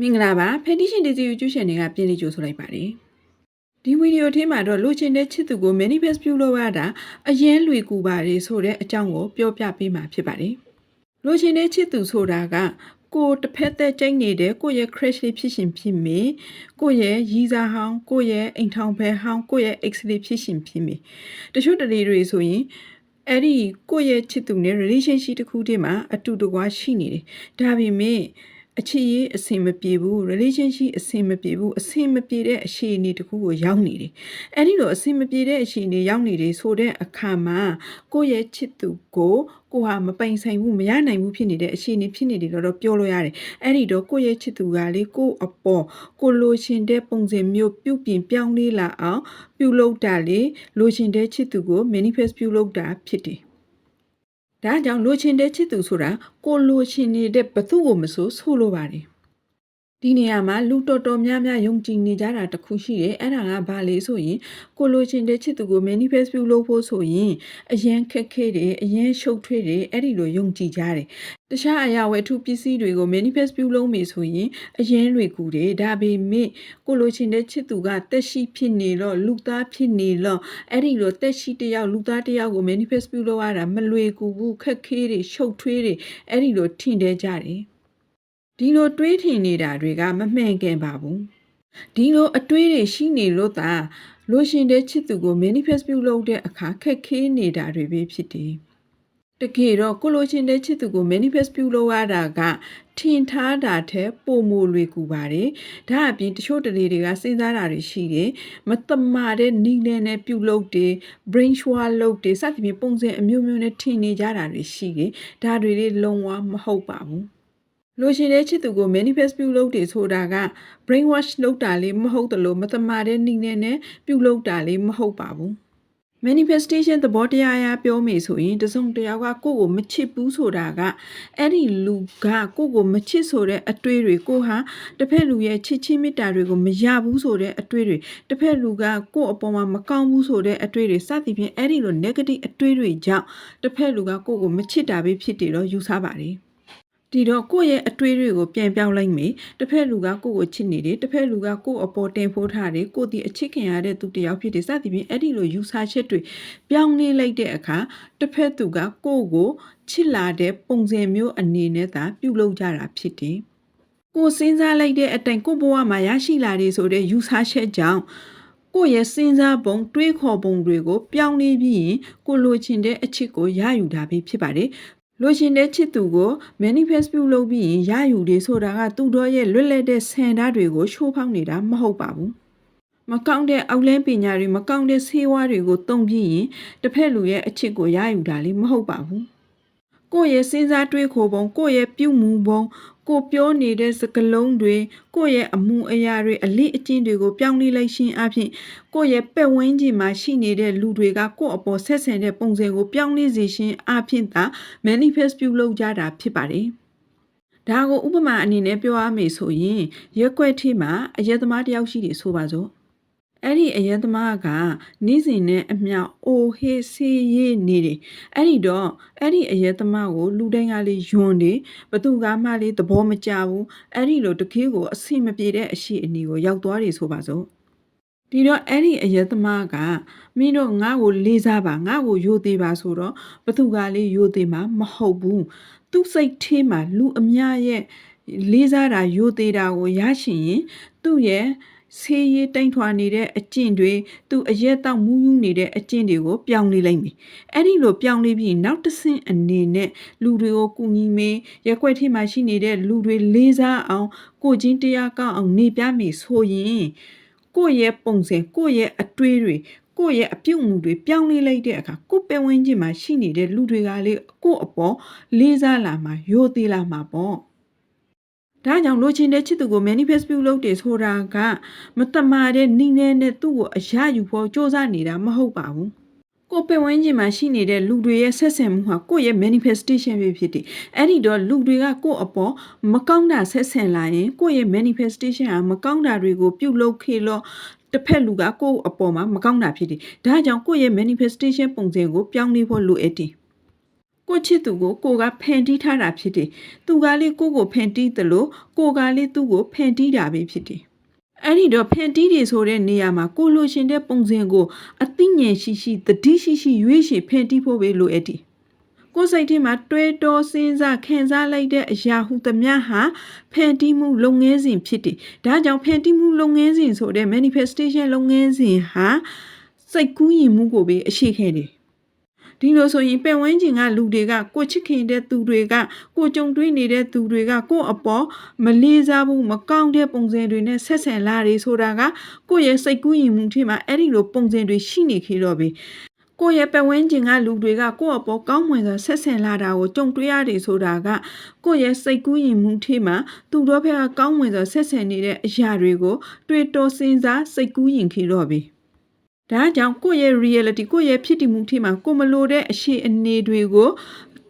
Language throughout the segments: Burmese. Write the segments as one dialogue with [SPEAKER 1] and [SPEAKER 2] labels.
[SPEAKER 1] မင်္ဂလာပါဖက်တီရှင်ဒီစီယူကျူးရှင်တွေကပြင်လိကြိုဆိုလိုက်ပါတယ်ဒီဗီဒီယိုထဲမှာတော့လိုချင်တဲ့ချစ်သူကို manifest ပြုလုပ်ရတာအရင်လွေကူပါတယ်ဆိုတဲ့အကြောင်းကိုပြောပြပေးမှာဖြစ်ပါတယ်လိုချင်တဲ့ချစ်သူဆိုတာကကိုယ်တစ်ဖက်သက်ကြိတ်နေတဲ့ကိုယ့်ရဲ့ crush လေးဖြစ်ရှင်ဖြစ်မေကိုယ့်ရဲ့ရီးစားဟောင်းကိုယ့်ရဲ့အိမ်ထောင်ဖဲဟောင်းကိုယ့်ရဲ့ ex လေးဖြစ်ရှင်ဖြစ်မေတချို့တလေတွေဆိုရင်အဲ့ဒီကိုယ့်ရဲ့ချစ်သူနဲ့ relationship တစ်ခုတည်းမှာအတူတကွာရှိနေတယ်ဒါပေမဲ့ အချစ်ရေးအဆင်မပြေဘူး relationship အဆင်မပြေဘူးအဆင်မပြေတဲ့အခြေအနေတစ်ခုကိုရောက်နေတယ်အဲ့ဒီလိုအဆင်မပြေတဲ့အခြေအနေရောက်နေတယ်ဆိုတဲ့အခါမှာကိုယ့်ရဲ့ချစ်သူကိုကိုဟာမပိုင်ဆိုင်ဘူးမရနိုင်ဘူးဖြစ်နေတဲ့အခြေအနေဖြစ်နေတယ်တော့ပြောလို့ရတယ်အဲ့ဒီတော့ကိုယ့်ရဲ့ချစ်သူကလေကိုယ့်အပေါ်ကိုလိုချင်တဲ့ပုံစံမျိုးပြုပြင်ပြောင်းလဲလာအောင်ပြုလုပ်တာလေလိုချင်တဲ့ချစ်သူကို manifest ပြုလုပ်တာဖြစ်တယ် ဒါကြောင့်လိုချင်တဲ့ချစ်သူဆိုတာကိုလိုချင်နေတဲ့ဘသူ့ကိုမဆိုဆိုလိုပါတယ် ဒီနေရာမှာလူတော်တော်များများယုံကြည်နေကြတာတစ်ခုရှိတယ်အဲ့ဒါကဘာလဲဆိုရင်ကိုလိုချင်တဲ့ချစ်သူကို manifest ပြုလုပ်ဖို့ဆိုရင်အရင်ခက်ခဲတယ်အရင်ရှုပ်ထွေးတယ်အဲ့ဒီလိုယုံကြည်ကြတယ်တခြားအရာဝတ္ထုပစ္စည်းတွေကို manifest ပြုလုပ်မယ်ဆိုရင်အရင်တွေကူတယ်ဒါပေမဲ့ကိုလိုချင်တဲ့ချစ်သူကတက်ရှိဖြစ်နေတော့လူသားဖြစ်နေတော့အဲ့ဒီလိုတက်ရှိတယောက်လူသားတယောက်ကို manifest ပြုလုပ်ရတာမလွယ်ကူဘူးခက်ခဲတယ်ရှုပ်ထွေးတယ်အဲ့ဒီလိုထင်တယ်ကြတယ် ဒီလိုတွေးထင်နေတာတွေကမမှန်ကန်ပါဘူးဒီလိုအတွေးတွေရှိနေလို့သာလိုရှင်တဲ့ချစ်သူကို manifest ပြုလုပ်တဲ့အခါခက်ခဲနေတာတွေပဲဖြစ်တယ်တကယ်တော့ကိုလိုချင်တဲ့ချစ်သူကို manifest ပြုလုပ်ရတာကထင်ထားတာထက်ပိုမိုလွယ်ကူပါတယ်။ဒါအပြင်တချို့တလေတွေကစဉ်းစားတာတွေရှိတယ်။မတမာတဲ့နီးနဲ့နဲ့ပြုလုပ်တယ် brain wash လုပ်တယ်စသဖြင့်ပုံစံအမျိုးမျိုးနဲ့ထင်နေကြတာတွေရှိတယ်။ဒါတွေလေလုံးဝမဟုတ်ပါဘူး။ လိုရှင်တဲ့ချစ်သူကို manifest ပြုလုပ်တယ်ဆိုတာက brain wash လုပ်တာလေးမဟုတ်တယ်လို့မတမာတဲ့နီးနဲ့နဲ့ပြုလုပ်တာလေးမဟုတ်ပါဘူး။ manifestation သဘောတရားအရပြောမယ်ဆိုရင်တစုံတယောက်ကကိုယ့်ကိုမချစ်ဘူးဆိုတာကအဲ့ဒီလူကကိုယ့်ကိုမချစ်ဆိုတဲ့အတွေ့တွေကိုဟာတစ်ဖက်လူရဲ့ချစ်ချင်းမေတ္တာတွေကိုမရဘူးဆိုတဲ့အတွေ့တွေတစ်ဖက်လူကကိုယ့်အပေါ်မှာမကောင်းဘူးဆိုတဲ့အတွေ့တွေစသဖြင့်အဲ့ဒီလို negative အတွေ့တွေကြောင့်တစ်ဖက်လူကကိုယ့်ကိုမချစ်တာပဲဖြစ်တယ်တော့ယူဆပါတယ် ဒီတော့ကိုယ့်ရဲ့အတွေးတွေကိုပြန်ပြောင်းလိုက်မယ်တစ်ဖက်လူကကိုယ့်ကိုချစ်နေတယ်တစ်ဖက်လူကကိုယ့်အပေါ်တင်ဖိုးထားတယ်ကိုယ့်ဒီအချစ်ခင်ရတဲ့သူတစ်ယောက်ဖြစ်တယ်စသဖြင့်အဲ့ဒီလိုယူဆချက်တွေပြောင်းလဲလိုက်တဲ့အခါတစ်ဖက်သူကကိုယ့်ကိုချစ်လာတဲ့ပုံစံမျိုးအနေနဲ့သာပြုလုပ်ကြတာဖြစ်တယ်ကိုစဉ်းစားလိုက်တဲ့အတိုင်ကိုဘဝမှာရရှိလာတယ်ဆိုတဲ့ယူဆချက်ကြောင့်ကိုယ့်ရဲ့စဉ်းစားပုံတွေးခေါ်ပုံတွေကို ပြောင်းလဲပြီးရင်ကိုလိုချင်တဲ့အချစ်ကိုရယူတာပဲဖြစ်ပါတယ် လိုချင်တဲ့ချစ်သူကို manifest ပြုလုပ်ပြီးရင်ရယူတယ်ဆိုတာကသူတို့ရဲ့လွတ်လပ်တဲ့ဆန္ဒတွေကိုရှိုးဖောက်နေတာမဟုတ်ပါဘူးမကောင်းတဲ့အောက်လန်းပညာတွေမကောင်းတဲ့ဆေးဝါးတွေကိုတုံ့ပြီးရင်တစ်ဖက်လူရဲ့အချစ်ကိုရယူတာလေးမဟုတ်ပါဘူးကိုယ့်ရဲ့စဉ်းစားတွေးခေါ်ပုံကိုယ့်ရဲ့ပြုမှုပုံ ကိုပြောနေတဲ့စကားလုံးတွေကိုယ့်ရဲ့အမှုအရာတွေအလေးအကျင့်တွေကိုပြောင်းလဲလိုက်ခြင်းအပြင်ကိုယ့်ရဲ့ပတ်ဝန်းကျင်မှာရှိနေတဲ့လူတွေကကိုယ့်အပေါ်ဆက်ဆံတဲ့ပုံစံကိုပြောင်းလဲစေခြင်းအပြင်သာ manifest ပြုလုပ်ကြတာဖြစ်ပါတယ်။ဒါကိုဥပမာအနေနဲ့ပြောရမယ်ဆိုရင်ရက်ွက်ထိမှာအယက်သမားတယောက်ရှိတယ်ဆိုပါစို့။ အဲ့ဒီအယံသမားကနေ့စဉ်နဲ့အမျှအိုဟေးဆေးရေးနေတယ်အဲ့ဒီတော့အဲ့ဒီအယံသမားကိုလူတိုင်းကလေးယွန်းတယ်ဘသူကမှလေးသဘောမကျဘူးအဲ့ဒီလိုတခေးကိုအဆင်မပြေတဲ့အရှိအနီကိုရောက်သွားတယ်ဆိုပါစို့ဒီတော့အဲ့ဒီအယက်သမားကမင်းတို့ငါ့ကိုလေးစားပါငါ့ကိုယိုသေးပါဆိုတော့ဘသူကလေးယိုသေးမှာမဟုတ်ဘူးသူ့စိတ်ထဲမှာလူအများရဲ့လေးစားတာယိုသေးတာကိုရရှိရင်သူ့ရဲ့ ဆေးရည်တိမ်ထွာနေတဲ့အကျင့်တွေသူအရက်တောက်မူးယူနေတဲ့အကျင့်တွေကိုပြောင်းလဲလိုက်မယ်အဲ့ဒီလိုပြောင်းလဲပြီးနောက်တစ်ဆင့်အနေနဲ့လူတွေကိုကူညီမေးရက်ွက်ထိမှရှိနေတဲ့လူတွေလေးစားအောင်ကိုချင်းတရားကောင်းအောင်နေပြမယ်ဆိုရင်ကိုယ့်ရဲ့ပုံစံကိုယ့်ရဲ့အတွေးတွေကိုယ့်ရဲ့အပြုတ်မှုတွေပြောင်းလဲလိုက်တဲ့အခါကိုယ်ပင်ဝင်ချင်းမှာရှိနေတဲ့လူတွေကလေကိုယ့်အပေါ်လေးစားလာမှာယိုသေးလာမှာပေါ့ ဒါကြောင့်လိုချင်တဲ့ချစ်သူကို manifest ပြုလုပ်တယ်ဆိုတာကမတမာတဲ့နှီးနှဲနဲ့သူ့ကိုအရယူဖို့စ조사နေတာမဟုတ်ပါဘူးကိုပင်ဝင်းကြီးမှာရှိနေတဲ့လူတွေရဲ့ဆက်ဆံမှုဟာကိုယ့်ရဲ့ manifestation ပဲဖြစ်တယ်။အဲ့ဒီတော့လူတွေကကိုယ့်အပေါ်မကောင်းတာဆက်ဆံလာရင်ကိုယ့်ရဲ့ manifestation ဟာမကောင်းတာတွေကိုပြုလုပ်ခဲ့လို့တစ်ဖက်လူကကိုယ့်အပေါ်မှာမကောင်းတာဖြစ်တယ်။ဒါကြောင့်ကိုယ့်ရဲ့ manifestation ပုံစံကိုပြောင်းလဲဖို့လိုအပ်တယ်။ ကိုချစ်သူကိုကိုကဖန်တီးထားတာဖြစ်တယ်။သူကလေးကိုကိုဖန်တီးတယ်လို့ကိုကလေးသူ့ကိုဖန်တီးတာပဲဖြစ်တယ်။အဲ့ဒီတော့ဖန်တီးတွေဆိုတဲ့နေရာမှာကိုလိုရှင်တဲ့ပုံစံကိုအသိဉာဏ်ရှိရှိတတိရှိရှိရွေးရှိဖန်တီးဖို့ပဲလိုအပ်တယ်။ကိုယ်စိတ်ထဲမှာတွဲတော်စဉ်းစားခံစားလိုက်တဲ့အရာဟုသမျှဟာဖန်တီးမှုလုပ်ငန်းစဉ်ဖြစ်တယ်။ဒါကြောင့်ဖန်တီးမှုလုပ်ငန်းစဉ်ဆိုတဲ့ manifestation လုပ်ငန်းစဉ်ဟာစိတ်ကူးရင်မှုကိုပဲအရှိခဲ့တယ်။ ဒီလိုဆိုရင်ပင်ဝန်းကျင်ကလူတွေကကိုချစ်ခင်တဲ့သူတွေကကိုကြုံတွေ့နေတဲ့သူတွေကကို့အပေါ်မလေးစားဘူးမကောင်းတဲ့ပုံစံတွေနဲ့ဆက်ဆံလာတွေဆိုတာကကိုယ့်ရဲ့စိတ်ကူးရင်မှုထဲမှာအဲ့ဒီလိုပုံစံတွေရှိနေခေတော့ပြီကိုယ့်ရဲ့ပင်ဝန်းကျင်ကလူတွေကကိုယ့်အပေါ်ကောင်းမွန်စွာဆက်ဆံလာတာကိုကြုံတွေ့ရတယ်ဆိုတာကကိုယ့်ရဲ့စိတ်ကူးရင်မှုထဲမှာသူတို့ဘက်ကကောင်းမွန်စွာဆက်ဆံနေတဲ့အရာတွေကို တွေ့တော်စင်စားစိတ်ကူးရင်ခေတော့ပြီ ဒါကြောင့်ကိုယ့်ရဲ့ reality ကိုယ့်ရဲ့ဖြစ်တည်မှုထိမှာကိုယ်မလိုတဲ့အရှိအနေတွေကို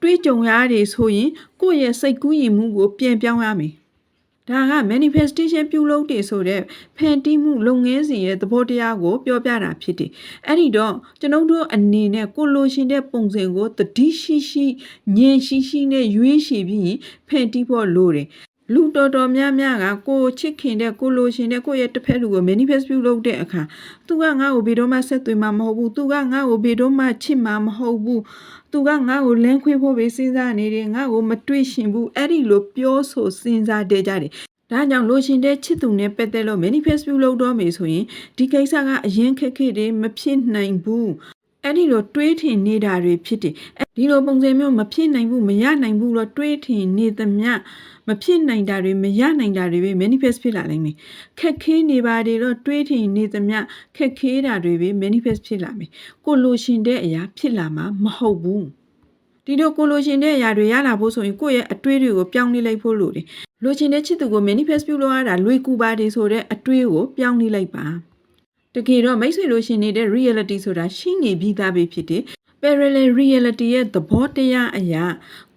[SPEAKER 1] တွေးကြုံရတယ်ဆိုရင်ကိုယ့်ရဲ့စိတ်ကူးရင်မှုကိုပြန်ပြောင်းရမယ်။ဒါက manifestation ပြုလုပ်တယ်ဆိုတဲ့ဖန်တီးမှုလုပ်ငန်းစဉ်ရဲ့သဘောတရားကိုပြောပြတာဖြစ်တယ်။အဲ့ဒီတော့ကျွန်ုပ်တို့အနေနဲ့ကိုလိုရှင်တဲ့ပုံစံကိုတတိရှိရှိဉာဏ်ရှိရှိနဲ့ရွေးရှိပြီးဖန်တီးဖို့လိုတယ်။ လူတော်တော်များများကကိုယ်ချစ်ခင်တဲ့ကိုလိုရှင်တဲ့ကိုယ့်ရဲ့တစ်ဖက်လူကို manifest ပြုလုပ်တဲ့အခါသူကငါ့ကိုဘယ်တော့မှဆက်သွင်းမှာမဟုတ်ဘူးသူကငါ့ကိုဘယ်တော့မှချစ်မှာမဟုတ်ဘူးသူကငါ့ကိုလမ်းခွေဖို့ပဲစဉ်းစားနေတယ်ငါ့ကိုမတွေ့ရှင်ဘူးအဲ့ဒီလိုပြောဆိုစဉ်းစားတဲ့ကြတယ်ဒါကြောင့်လိုရှင်တဲ့ချစ်သူနဲ့ပတ်သက်လို့ manifest ပြုလုပ်တော့မယ်ဆိုရင်ဒီကိစ္စကအရင်ခက်ခဲတယ်မဖြစ်နိုင်ဘူး အဲ့ဒီလိုတွေးထင်နေတာတွေဖြစ်တယ်အဲ့ဒီလိုပုံစံမျိုးမဖြစ်နိုင်ဘူးမရနိုင်ဘူးလို့တွေးထင်နေသမျှမဖြစ်နိုင်တာတွေမရနိုင်တာတွေပဲ manifest ဖြစ်လာနိုင်မယ်ခက်ခဲနေပါတယ်တော့တွေးထင်နေသမျှခက်ခဲတာတွေပဲ manifest ဖြစ်လာမယ်ကိုလိုရှင်တဲ့အရာဖြစ်လာမှာမဟုတ်ဘူးဒီတော့ကိုလိုရှင်တဲ့အရာတွေရလာဖို့ဆိုရင်ကိုယ့်ရဲ့အတွေးတွေကိုပြောင်းလဲလိုက်ဖို့လိုတယ်လိုချင်တဲ့ချစ်သူကို manifest ပြုလုပ်ရတာလွယ်ကူပါတယ်ဆိုတဲ့အတွေးကိုပြောင်းလဲလိုက်ပါ တကယ်တော့မိတ်ဆွေလို့ရှင်နေတဲ့ reality ဆိုတာရှိနေပြီးသားပဲဖြစ်တယ် parallel reality ရဲ့သဘောတရားအရာ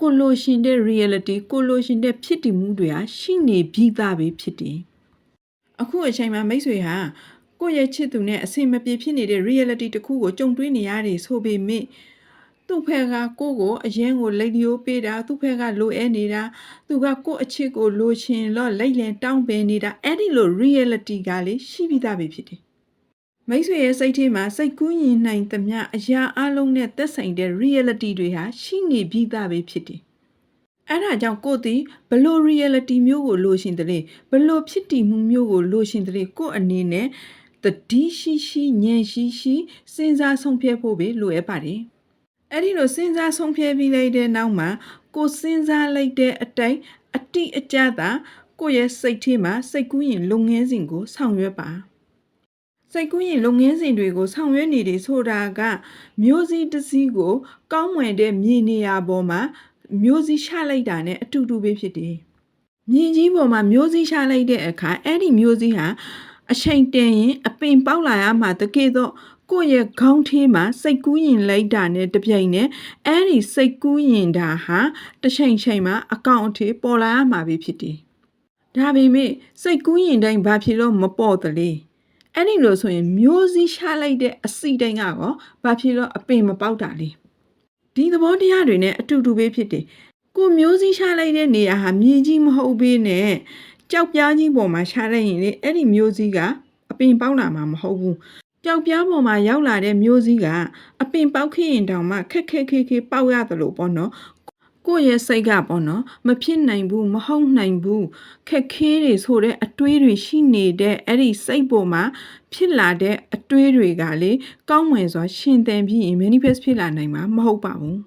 [SPEAKER 1] ကိုလိုရှင်တဲ့ reality ကိုလိုရှင်တဲ့ဖြစ်တည်မှုတွေဟာရှိနေပြီးသားပဲဖြစ်တယ်အခုအချိန်မှာမိတ်ဆွေဟာကိုယ့်ရဲ့ချစ်သူနဲ့အဆင်မပြေဖြစ်နေတဲ့ reality တစ်ခုကိုကြုံတွေ့နေရတယ်ဆိုပေမဲ့သူ့ဖက်ကကိုယ့်ကိုအရင်ကိုလိတ်လျိုးပေးတာသူ့ဖက်ကလိုအပ်နေတာသူကကိုယ့်အချစ်ကိုလိုချင်တော့လိတ်လင်တောင်းပန်နေတာအဲ့ဒီလို reality ကလေရှိပြီးသားပဲဖြစ်တယ် မိတ်ဆွေရဲ့စိတ်ထဲမှာစိတ်ကူးရင်နိုင်သမျှအရာအလုံးနဲ့သက်ဆိုင်တဲ့ reality တွေဟာရှိနေပြီးသားပဲဖြစ်တယ်။အဲဒါကြောင့်ကိုယ်သည်ဘလို့ reality မျိုးကိုလိုရှင်တယ်လေဘလို့ဖြစ်တည်မှုမျိုးကိုလိုရှင်တယ်လေကိုယ့်အနေနဲ့တတိရှိရှိဉာဏ်ရှိရှိစဉ်းစားဆုံးဖြတ်ဖို့ပဲလိုအပ်ပါတယ်။အဲ့ဒီလိုစဉ်းစားဆုံးဖြတ်ပြီးလိုက်တဲ့နောက်မှာကိုယ်စဉ်းစားလိုက်တဲ့အတိုင်းအတိအကျသာကိုယ့်ရဲ့စိတ်ထဲမှာစိတ်ကူးရင်လုပ်ငန်းစဉ်ကိုဆောင်ရွက်ပါ။ စိတ်ကူးရင်လုပ်ငန်းစဉ်တွေကိုဆောင်ရွက်နေတယ်ဆိုတာကမျိုးစည်းတစ်စည်းကို ကောင်းမွန်တဲ့မြေနေရာပေါ်မှာမျိုးစည်းချလိုက်တာနဲ့အတူတူပဲဖြစ်တယ်။မြေကြီးပေါ်မှာမျိုးစည်းချလိုက်တဲ့အခါအဲ့ဒီမျိုးစည်းဟာအချိန်တန်ရင်အပင်ပေါက်လာရမှာတကယ်တော့ကိုယ့်ရဲ့ခေါင်းထဲမှာစိတ်ကူးရင်လိုက်တာနဲ့တပြိုင်နက်အဲ့ဒီစိတ်ကူးရင်တာဟာတစ်ချိန်ချိန်မှာအကောင့်အထေပေါ်လာရမှာပဲဖြစ်တယ်။ဒါပေမဲ့စိတ်ကူးရင်တိုင်းဘာဖြစ်လို့မပေါ့တလဲ အဲ့ဒီလိုဆိုရင်မျိုးစည်းရှားလိုက်တဲ့အစီတိုင်းကရောဘာဖြစ်လို့အပင်မပေါက်တာလဲဒီသဘောတရားတွေနဲ့အတူတူပဲဖြစ်တယ်ကိုမျိုးစည်းရှားလိုက်တဲ့နေရာဟာမြေကြီးမဟုတ်ဘဲနဲ့ကြောက်ပြားကြီးပေါ်မှာရှားလိုက်ရင်လေအဲ့ဒီမျိုးစည်းကအပင်ပေါက်လာမှာမဟုတ်ဘူးကြောက်ပြားပေါ်မှာရောက်လာတဲ့မျိုးစည်းကအပင်ပေါက်ခဲ့ရင်တောင်မှခက်ခက်ခဲခဲပေါက်ရတယ်လို့ပေါ့နော် ကိုယ့်ရဲ့စိတ်ကပေါ့နော်မဖြစ်နိုင်ဘူးမဟုတ်နိုင်ဘူးခက်ခဲတွေဆိုတဲ့အတွေးတွေရှိနေတဲ့အဲ့ဒီစိတ်ပေါ်မှာဖြစ်လာတဲ့အတွေးတွေကလေကောင်းမွန်စွာရှင်သန်ပြီးရင် manifest ဖြစ်လာနိုင်မှာမဟုတ်ပါဘူး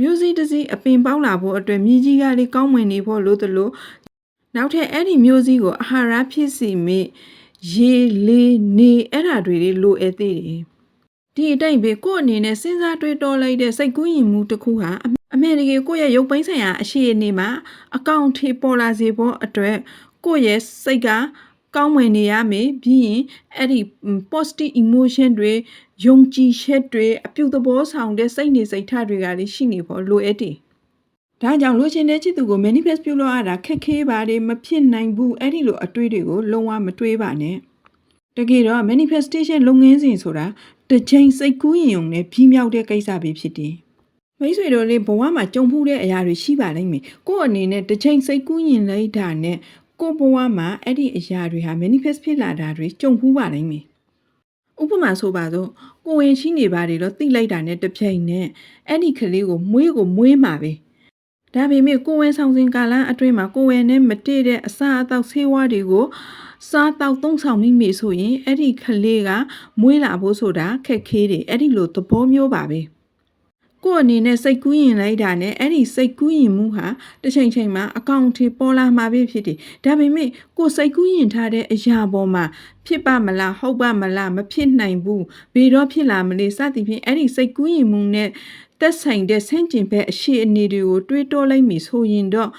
[SPEAKER 1] မျိုးစိတစ်စီးအပင်ပေါက်လာဖို့အတွက်မြေကြီးကလေကောင်းမွန်နေဖို့လို့တလို့နောက်ထပ်အဲ့ဒီမျိုးစည်းကိုအာဟာရဖြစ်စီမိရေလေးနေအဲ့ဓာတွေလေလိုအပ်သေးတယ်ဒီအတိုင်းပဲကိုယ့်အနေနဲ့စဉ်းစားတွေးတောလိုက်တဲ့စိတ်ကူးယဉ်မှုတစ်ခုဟာ အအမေတကယ်ကိုယ့်ရဲ့ရုပ်ပိုင်းဆိုင်ရာအရှိအနေမှာအကောင့်ထေပေါ်လာစေဖို့အတွက်ကိုယ့်ရဲ့စိတ်ကကောင်းဝင်နေရမယ်ပြီးရင်အဲ့ဒီ positive emotion တွေယုံကြည်ချက်တွေအပြုသဘောဆောင်တဲ့စိတ်နေစိတ်ထားတွေကလည်းရှိနေဖို့လိုအပ်တယ်ဒါကြောင့်လိုချင်တဲ့ချစ်သူကို manifest ပြုလို့ရတာခက်ခဲပါတယ်မဖြစ်နိုင်ဘူးအဲ့ဒီလိုအတွေးတွေကိုလုံးဝမတွေးပါနဲ့တကယ်တော့ manifestation လုပ်ငန်းစဉ်ဆိုတာတစ်ချိန်စိတ်ကူးရင်ုံနဲ့ပြီးမြောက်တဲ့ကိစ္စပဲဖြစ်တယ် မိတ်ဆွေတို့လေးဘဝမှာကြုံဖူးတဲ့အရာတွေရှိပါလိမ့်မယ်ကို့အနေနဲ့တစ်ချိန်စိတ်ကူးရင်လိုက်တာနဲ့ကို့ဘဝမှာအဲ့ဒီအရာတွေဟာ manifest ဖြစ်လာတာတွေကြုံဖူးပါလိမ့်မယ်ဥပမာဆိုပါတော့ကိုယ်ဝင်ရှိနေပါတယ်တော့သိလိုက်တာနဲ့တစ်ပြိုင်နဲ့အဲ့ဒီကလေးကိုမွေးကိုမွေးမှာပဲဒါပေမဲ့ကိုယ်ဝင်ဆောင်စဉ်ကာလအတွင်းမှာကိုယ်ဝင်နဲ့မတည့်တဲ့အစာအသောက်ဆေးဝါးတွေကိုစားတောက်သုံးဆောင်မိမိဆိုရင်အဲ့ဒီကလေးကမွေးလာဖို့ဆိုတာခက်ခဲတယ်အဲ့ဒီလိုသဘောမျိုးပါပဲ ကို့အနေနဲ့စိတ်ကူးရင်လိုက်တာနဲ့အဲ့ဒီစိတ်ကူးရင်မှုဟာတစ်ချိန်ချိန်မှာအကောင့်ထေပေါ်လာမှာပဲဖြစ်တယ်။ဒါပေမဲ့ကိုယ်စိတ်ကူးရင်ထားတဲ့အရာပေါ်မှာဖြစ်ပါမလားဟုတ်ပါမလားမဖြစ်နိုင်ဘူးဘယ်တော့ဖြစ်လာမလဲစသည်ဖြင့်အဲ့ဒီစိတ်ကူးရင်မှုနဲ့သက်ဆိုင်တဲ့ဆန့်ကျင်ဘက်အရှိအနေတွေကိုတွေးတောလိုက်မိဆိုရင်တော့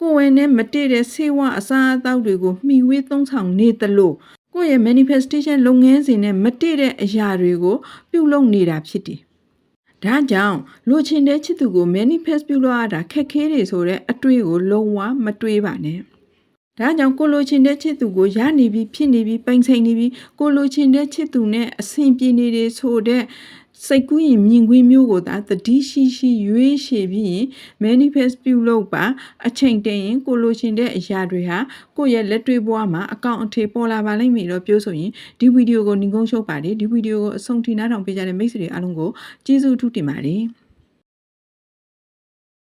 [SPEAKER 1] ကိုယ်ဝင်နဲ့မတည့်တဲ့ဆေးဝါးအစားအသောက်တွေကိုမှီဝေးသုံးဆောင်နေသလိုကိုယ့်ရဲ့ manifestation လုပ်ငန်းစဉ်နဲ့မတည့်တဲ့အရာတွေကိုပြုလုပ်နေတာဖြစ်တယ် ဒါကြောင့်လူချင်းတဲ့ချစ်သူကို manifest ပြုလို့ရတာခက်ခဲတယ်ဆိုတော့အတွေ့ကိုလုံးဝမတွေးပါနဲ့။ဒါကြောင့်ကိုလိုချင်တဲ့ချစ်သူကိုရနေပြီဖြစ်နေပြီပိုင်ဆိုင်နေပြီကိုလိုချင်တဲ့ချစ်သူနဲ့အဆင်ပြေနေတယ်ဆိုတော့ စိတ်ကူးရင်မြင်ကွင်းမျိုးကိုသာတတိရှိရှိရွေးရှည်ပြီးရင် manifest ပြုလုပ်ပါအချိန်တန်ရင်ကိုလိုချင်တဲ့အရာတွေဟာကိုယ့်ရဲ့လက်တွေ့ဘဝမှာအကောင့်အထေပေါ်လာပါလိမ့်မယ်လို့ပြောဆိုရင်ဒီဗီဒီယိုကိုညီကုန်းရှုပ်ပါတယ်ဒီဗီဒီယိုကိုအဆုံးထိနားထောင်ပေးကြတဲ့မိတ်ဆွေတွေအားလုံးကိုကျေးဇူးအထူးတင်ပါတယ်